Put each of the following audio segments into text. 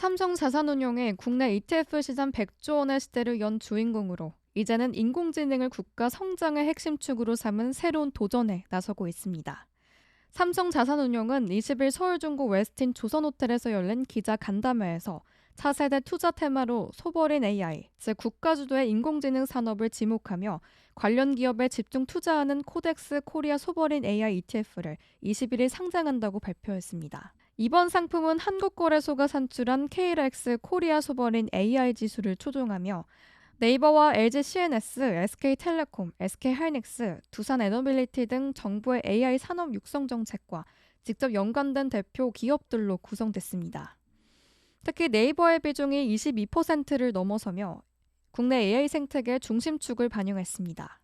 삼성 자산운용의 국내 ETF 시장 100조 원의 시대를 연 주인공으로 이제는 인공지능을 국가 성장의 핵심 축으로 삼은 새로운 도전에 나서고 있습니다. 삼성 자산운용은 20일 서울중구 웨스틴 조선호텔에서 열린 기자 간담회에서 차세대 투자 테마로 소버린 AI, 즉 국가주도의 인공지능 산업을 지목하며 관련 기업에 집중 투자하는 코덱스 코리아 소버린 AI ETF를 21일 상장한다고 발표했습니다. 이번 상품은 한국거래소가 산출한 KLX 코리아 소버린 AI 지수를 초종하며 네이버와 LG CNS, SK텔레콤, SK하이닉스, 두산 에너빌리티 등 정부의 AI 산업 육성 정책과 직접 연관된 대표 기업들로 구성됐습니다. 특히 네이버의 비중이 22%를 넘어서며 국내 AI 생태계 중심축을 반영했습니다.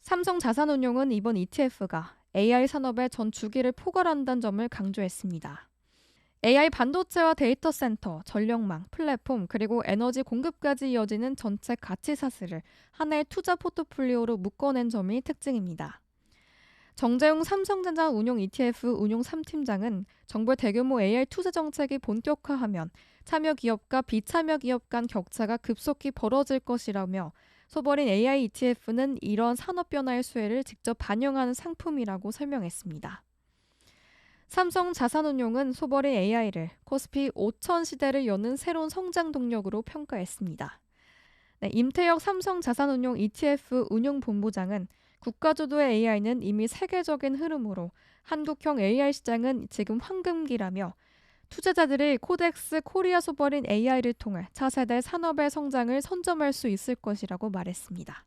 삼성 자산운용은 이번 ETF가 AI 산업의 전 주기를 포괄한다는 점을 강조했습니다. AI 반도체와 데이터 센터, 전력망, 플랫폼, 그리고 에너지 공급까지 이어지는 전체 가치 사슬을 하나의 투자 포트폴리오로 묶어낸 점이 특징입니다. 정재용 삼성전자 운용 ETF 운용 3팀장은 정부의 대규모 AI 투자 정책이 본격화하면 참여 기업과 비참여 기업 간 격차가 급속히 벌어질 것이라며 소버린 AI ETF는 이런 산업 변화의 수혜를 직접 반영하는 상품이라고 설명했습니다. 삼성 자산운용은 소버린 AI를 코스피 5천 시대를 여는 새로운 성장 동력으로 평가했습니다. 네, 임태혁 삼성 자산운용 ETF 운용 본부장은 국가주도의 AI는 이미 세계적인 흐름으로 한국형 AI 시장은 지금 황금기라며 투자자들이 코덱스 코리아 소버린 AI를 통해 차세대 산업의 성장을 선점할 수 있을 것이라고 말했습니다.